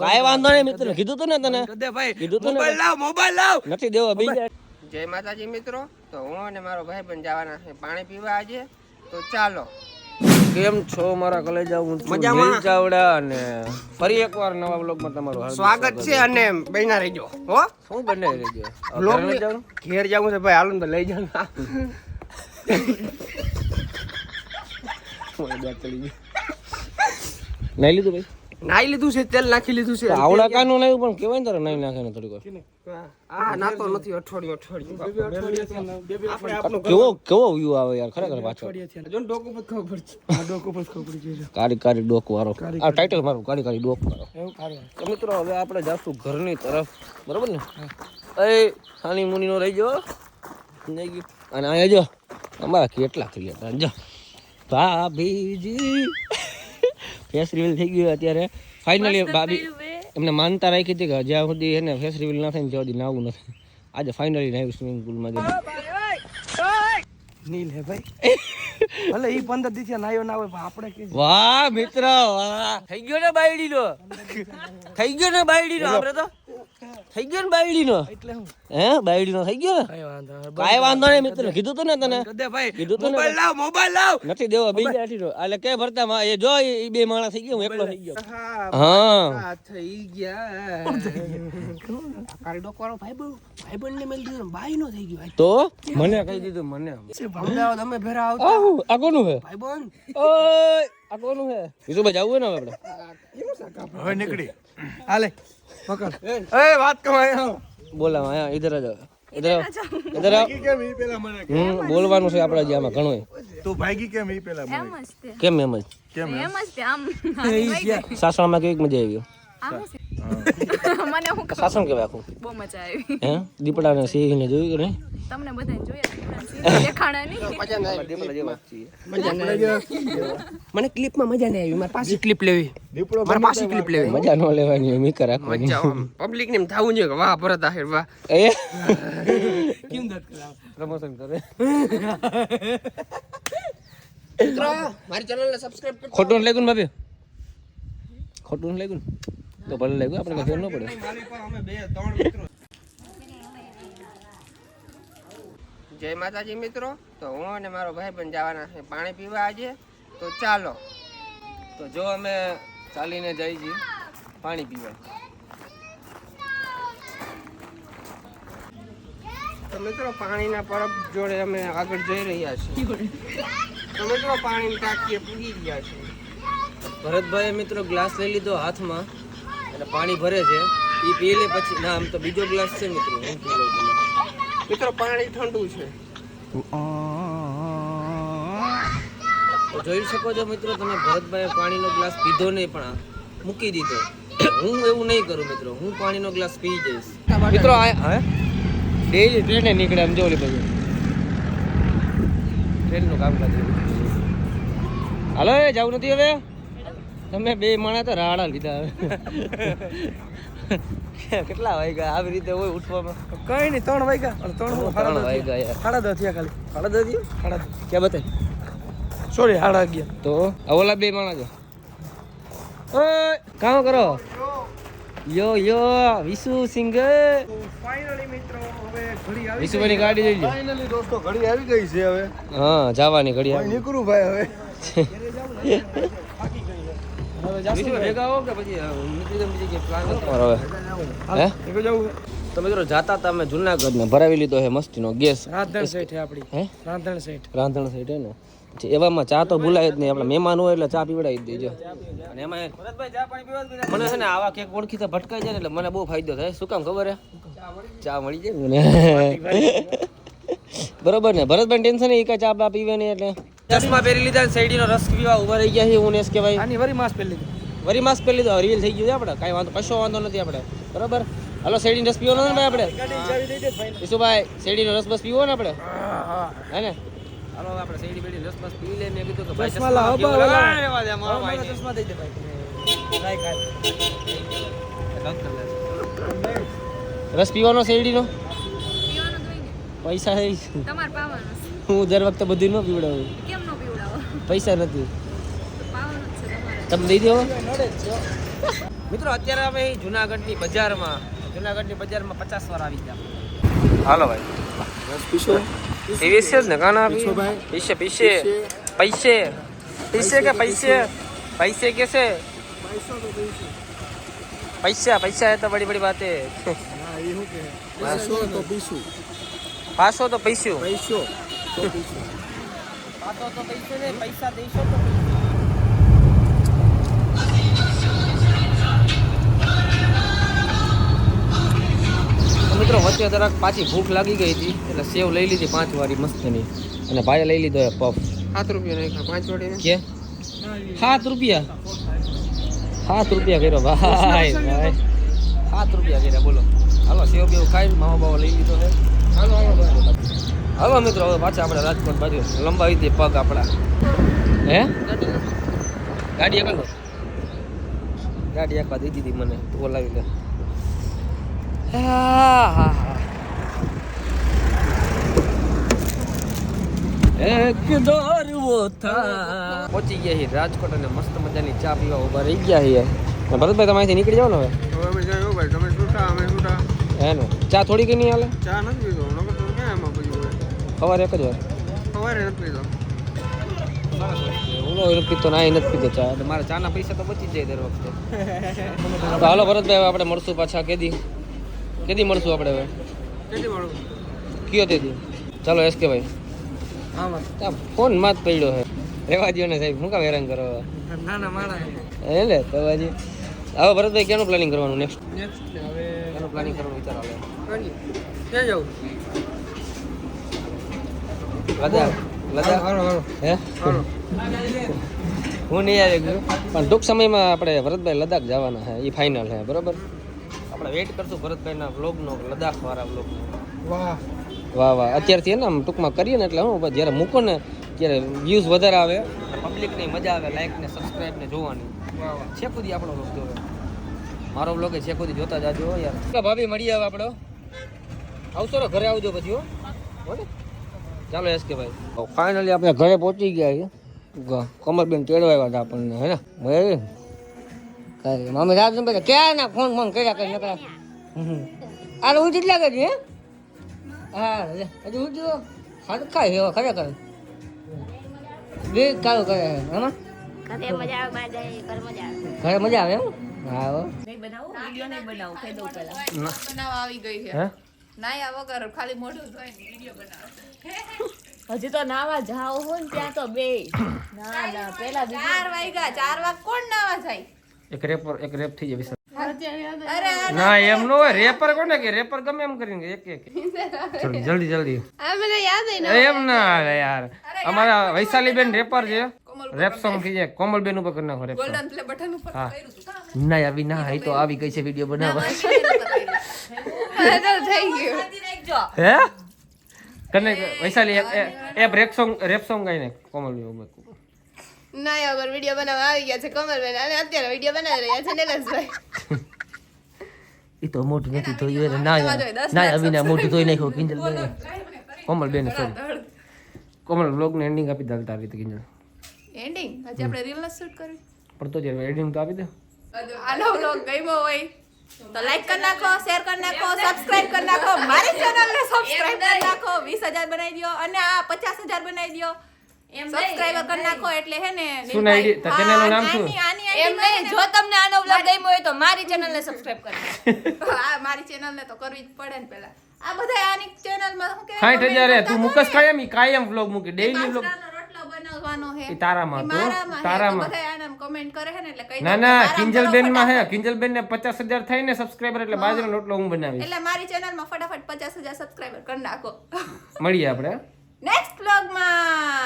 કાંઈ વાંધો નહીં મિત્ર કીધું તું ને તને? દે ભાઈ. કીધું તું મોબાઈલ લાવ મોબાઈલ લાવ. નથી દેવો બીજા. જય માતાજી મિત્રો. તો હું અને મારો ભાઈ પણ જવાના છે પાણી પીવા આજે. તો ચાલો. કેમ છો મારા કલેજા? હું મજામાં? ચાવડા અને ફરી એકવાર નવા બ્લોગમાં તમારું સ્વાગત છે અને બહેના રહેજો હો. શું બને રહેજો? બ્લોગ ઘરે જવું છે ભાઈ હાલો ને તો લઈ જાવ ચડી ગઈ. નાઈ લીધું ભાઈ? નાઈ લીધું છે તેલ નાખી લીધું છે. આવડા કાનું લાવ્યું પણ કેવાય ને તારે નાઈ નાખે ને થોડીક આ નાતો નથી અઠવાડિયું અઠવાડિયું. આપણે આપણું કેવો કેવો વ્યૂ આવે યાર ખરેખર પાછો. જો ને પર ખબર પડશે. ડોકો પર ખબર પડી ગઈ કાળી કાળી વાળો. આ ટાઇટલ મારું કાળી કાળી ડોક વાળો. તો મિત્રો હવે આપણે જાશું ઘરની તરફ. બરોબર ને? એ સાની મુની નો રહી ગયો નહીં ગયું. અને અહીંયા જો અમારા કેટલા થઈ ગયા જો ભાભીજી. ફેસ રિવીલ થઈ ગયું અત્યારે. ફાઇનલી ભાભી એમને માનતા રાખી હતી કે જ્યાં સુધી એને ફેસ રિવીલ ના થાય ને ત્યાં સુધી નાવું નથી. આજે ફાઇનલી નાયું સ્વિમિંગ પુલમાં જઈને. નીલ હે ભાઈ. ભલે ઈ પંદર દિવસ નાયો ના હોય આપણે કે વાહ મિત્ર વાહ. થઈ ગયો ને બાયડી નો થઈ ગયો ને બાયડી નો આપણે તો? થઈ ગયો ને બાયડી નો એટલે હે. બાયડી નો થઈ ગયો ને? કઈ વાંધો નહીં. મિત્ર. કીધું તું ને તને? કીધું તું મોબાઈલ લાવ મોબાઈલ લાવ. નથી દેવો બીજા આટી રો એટલે કે ભરતા માં એ જો એ બે માણસ થઈ ગયો હું એકલો થઈ ગયો. હા થઈ ગયા. કાળી ડોક ભાઈ બહુ ભાઈ બંને મેલ દીધો બાઈ નો થઈ ગયો. તો? મને કહી દીધું મને. અમદાવાદ તમે ભેરા આવતા. આ કોનું હે ભાઈ બંધ ઓય આ કોનું હે વિશુભાઈ હે ને આપણે. હવે નીકળી. હાલે. પકડ એ. વાત કમાય બોલા આયા ઇધર જ ઇધર આવો. ઇધર આવો. કેમ ઈ પેલા મને હમ બોલવાનું છે આપણા જે આમાં ઘણું તું ભાગી કેમ ઈ પેલા મને? એમ જ કેમ એમ જ? કેમ એમ? જ આમ. સાસણમાં કેવી મજા આવી મને હું સાસણ કેવાય આખું? બહુ મજા આવી. હે? દીપડા ને સિંહ ને જોયું કે નહીં? તમને બધાને જોયા સીધા મજા ના આવી દીપડા જેવા જ છીએ. મજા ના આવી મને ક્લિપમાં મજા નહીં આવી મારે પાછી ક્લિપ લેવી. પાછી ક્લિપ લેવી. મજા ન લેવાની હોય, મીકર મજા પબ્લિક ને એમ થવું જોઈએ કે વાહ ભરત આહિર વાહ. એ? કેમ દત કરાવ પ્રમોશન કરે. મિત્રો મારી ચેનલ ને સબસ્ક્રાઇબ કરો ખોટું લાગ્યું ને ખોટું લાગ્યું તો ભલે લાગ્યું આપણે ખબર ન પડે. મારી પાસે અમે બે ત્રણ મિત્રો જય માતાજી મિત્રો. તો હું અને મારો ભાઈ પણ જવાના છે પાણી પીવા આજે. તો ચાલો. તો જો અમે ચાલીને જઈ છીએ પાણી પીવા. તો મિત્રો પાણીના પરબ જોડે અમે આગળ જઈ રહ્યા છીએ. તો મિત્રો પાણીની ટાંકીએ પૂગી ગયા છે ભરતભાઈએ મિત્રો ગ્લાસ લઈ લીધો હાથમાં અને પાણી ભરે છે. એ પી પછી, ના, આમ તો બીજો ગ્લાસ છે મિત્રો. હું પી. મિત્રો પાણી ઠંડુ છે. જોઈ શકો છો મિત્રો તમે ભરતભાઈ પાણીનો ગ્લાસ પીધો નહીં પણ મૂકી દીધો. હું એવું નહીં કરું મિત્રો હું પાણીનો ગ્લાસ પી જઈશ. મિત્રો આ ડેલી ટ્રેને નીકળે આમ જો ઓલી બાજુ ટ્રેનનું કામ કરે હાલો એ જવું નથી હવે? તમે બે માણા તો રાડા લીધા હવે. કેટલા વાગ્યા? આવી રીતે હોય ઉઠવામાં? કઈ નહીં ત્રણ વાગ્યા. અને ત્રણ ત્રણ વાગ્યા યાર. સાડા દસ થયા ખાલી. સાડા દસ થયો? સાડા દસ. ક્યાં બતાય? સોરી સાડા અગિયાર. તો ઓલા બે માણસ. ઓય કામ કરો. યો યો વિશુ સિંગ ફાઇનલી મિત્રો હવે ઘડી આવી વિશુભાઈની ગાડી જોઈ લો ફાઇનલી દોસ્તો ઘડી આવી ગઈ છે હવે. હા જવાની ઘડી આવી. નીકળું ભાઈ હવે. વિશુભાઈ જો આવો કે પછી અ, નીકળી જાઓ બીજી ક્યાંય plan નથી તમારો હવે. હે નીકળ જવું તો મિત્રો જાતા હતા અમે જુનાગઢ ને ભરાવી લીધો છે મસ્તીનો ગેસ. રાંધણ સેઠ છે આપણી. હે? રાંધણ સેઠ રાંધણ સેઠ હે ને? પછી એવામાં ચા તો ભૂલાય જ નહીં આપણે મહેમાન હોય એટલે ચા પીવડાવી દેજો. અને એમાં મને છે ને આવા ક્યાંક ઓળખીતા ભટકાઈ જાય એટલે મને બહુ ફાયદો થાય. શું કામ ખબર હે? ચા મળી જાય ને? મને બરોબર ને? ભરતભાઈ ટેન્શન નહીં કે ચા પીવે નહીં એટલે? ચશ્મા પહેરી લીધા ને શેરડીનો રસ પીવા ઊભા રહી ગયા છે હું ને એસ કે ભાઈ. આની વરી માસ પેલી વરી માસ પહેરી લીધો? રિવીલ થઈ ગયું છે આપણે. કાંઈ વાંધો કશો વાંધો નથી આપણે. બરોબર? હલો શેરડીનો રસ પીવાનો ને ભાઈ આપણે? ઈશુભાઈ શેરડીનો રસ બસ પીવો ને આપણે? હે ને? હાલો આપણે શેરડી બેડી રસ બસ પી લે. મેં કીધું કે ભાઈ ચશ્મા લાવો, કેવું? બરાબર. લાગે? આ રહેવા દે, મારો ભાઈ ચશ્મા દઈ દે ભાઈ. રાઈ ખાય રસ પીવાનો શેરડીનો? પીવાનું પૈસા તમારે પાવાનું. હું દર વખતે બધું ન પીવડાવું. કેમ ન પીવડાવો? પૈસા નથી. તમે દઈ દો મિત્રો અત્યારે અમે જુનાગઢની બજારમાં જુનાગઢની બજારમાં પચાસ વાર આવી ગયા. હાલો ભાઈ. પીશો એવી છે ને કાના પીશે પીશે પૈસે પૈસે. કે પૈસે? પૈસે કે છે? પૈસા પૈસા એ તો બડી બડી વાત. પાસો તો પીશું. પાસો તો પૈસું પૈસો. મિત્રો વચ્ચે જરાક પાછી ભૂખ લાગી ગઈ હતી એટલે સેવ લઈ લીધી પાંચ વાળી મસ્તની. અને ભાઈએ લઈ લીધો પફ. સાત રૂપિયા પાંચ વાળી કે? સાત રૂપિયા? સાત રૂપિયા કર્યો ભાઈ ભાઈ. સાત રૂપિયા કર્યા બોલો. હાલો સેવ બેવ ખાઈ મામા બાવા લઈ લીધો છે. હાલો હાલો હવે મિત્રો હવે પાછા આપણે રાજકોટ બાજુ. લંબાવી દઈએ પગ આપણા. હે? ગાડી એક ગાડી એકવાર દીધી હતી મને બોલાવી લે. હા હા હા એક દોર થા. પહોંચી ગયા છીએ રાજકોટ અને મસ્ત મજાની ચા પીવા ઊભા રહી ગયા છીએ. ભરતભાઈ તમે નીકળી જાવ ને હવે. હવે અમે જાય ભાઈ તમે છૂટા અમે છૂટા હે ને? ચા થોડી કઈ નહીં હાલે? ચા નથી સવારે એક જ વાર. સવારે નથી પીધો. હું નથી પીતો ના નથી પીતો ચા. એટલે મારા ચાના પૈસા તો બચી જાય દર વખતે. તો હાલો ભરતભાઈ હવે આપણે મળશું પાછા. કેદી? કેદી મળશું આપણે હવે? કેટલી મળું? કયો તેથી ચાલો એસ કે ભાઈ. ફોનમાં જ પડ્યો છે રેવા દો ને સાહેબ હું કામ હેરાન કરો ના ના મારા હે લે તો હજી હવે ભરતભાઈ ક્યાંનું પ્લાનિંગ કરવાનું? નેક્સ્ટ નેક્સ્ટ હવે પ્લાનિંગ કરવાનું વિચાર આવે? ક્યાં જવું લદાખ લદાખ હાલો હાલો હે? હું નહીં આવી ગયો. પણ ટૂંક સમયમાં આપણે ભરતભાઈ લદાખ જવાના છે એ ફાઇનલ છે બરોબર? આપણે વેઇટ કરશું ભરતભાઈના વ્લોગનો લદાખ વાળા વ્લોગનો વાહ વાહ. વાહ અત્યારથી એને આમ ટૂંકમાં કરીએ ને એટલે હું જ્યારે મૂકો ને ત્યારે વ્યૂઝ વધારે આવે. પબ્લિકને મજા આવે લાઈક ને સબસ્ક્રાઇબ ને જોવાની. વાહ વાહ. છે ખુદી આપણો વ્લોગ જોવે? મારો વ્લોગ છે ખુદી જોતા જાજો યાર. ભાભી મળી આવે આપણો. આવશો ઘરે આવજો પછી હો. હો ને? ચાલો એસ કે ભાઈ ફાઇનલી આપણે ઘરે પહોંચી ગયા છીએ. કમરબેન તેડવા આવ્યા હતા આપણને હે ને? ભાઈ કઈ મમ્મી રાત ભાઈ ક્યાં ના ફોન ફોન કર્યા કરી નકરા? આ ઉઠી જ લાગે છે હે? હા લે. હજુ ઉઠ્યો હરખાય હેવા ખરેખર. બે કાળો કરે એમાં ઘરે મજા આવે ઘર મજા આવે. ઘરે મજા આવે એમ? હા હો. બનાવવા આવી ગઈ છે. હે? નાયા વગર ખાલી મોઢું ધોઈને વીડિયો બનાવે. હજી તો નાવા જાવ હોય ને ત્યાં તો બે. ના ના પેલા ચાર વાગ્યા ચાર વાગ કોણ નાવા જાય? એક રેપર એક રેપ થઈ જાય. ના એમ નો હોય રેપર કોને કે રેપર ગમે એમ કરીને એક એક. જલ્દી જલ્દી. જલ્દી આ મને યાદ એમ ના આવે યાર. અમારા વૈશાલી બેન રેપર છે. રેપ સોંગ થઈ જાય. કોમલ બેન ઉપર કરી નાખો rap song. Golden play button ઉપર હા. ના આવી ના એ તો આવી ગઈ છે વીડિયો બનાવવા. હે? કને વૈશાલી એ રેપ સોંગ રેપ સોંગ ગાઈને કોમલ નાયા વગર વીડિયો બનાવવા આવી ગયા છે કમલબેન અને અત્યારે વીડિયો બનાવી રહ્યા છે નિલેશભાઈ. એ તો મોઢું નથી ધોયું એટલે ના ના લાખ અવિના મોઢું ધોઈ નાખ્યું કિંજલ કોમલ બેન સોરી કોમલ બ્લોગ ને એન્ડિંગ આપી દે તારી રીતે કિંજલ. એન્ડિંગ આજે આપણે રીલ ન શૂટ કરી? પણ તો જે એન્ડિંગ તો આપી દે. આનો બ્લોગ ગમ્યો હોય. તો લાઈક કરી નાખો શેર કરી નાખો સબસ્ક્રાઇબ કરી નાખો. મારી ચેનલ ને સબસ્ક્રાઇબ કરી નાખો. 20000 બનાવી દો અને આ 50000 બનાવી દો સબસ્ક્રાઇબર કરી નાખો એટલે હે ને શું આઈડી તો ચેનલનું નામ શું? એમ નહીં જો તમને આનો વ્લોગ ગમ્યો હોય તો મારી ચેનલને સબસ્ક્રાઇબ કરી આ મારી ચેનલ ને તો કરવી જ પડે ને પેલા. આ બધા આની ચેનલમાં શું કે સાઠ હજાર હે. તું મુકસ કાયમ કાયમ વ્લોગ મૂકે ડેઈલી વ્લોગ રોટલો બનાવવાનો હે. તારામાં. તો તારામાં. કમેન્ટ કરે છે ને એટલે કહી ના ના મારામાં કિંજલ બેનમાં હે ફટાફટ. કિંજલ બેન ને પચાસ હજાર થાય ને સબસ્ક્રાઈબર એટલે બાજરાનો રોટલો હું બનાવીશ. એટલે મારી ચેનલમાં ફટાફટ પચાસ હજાર સબસ્ક્રાઈબર કરી નાખો. મળીએ આપણે નેક્સ્ટ વ્લોગમાં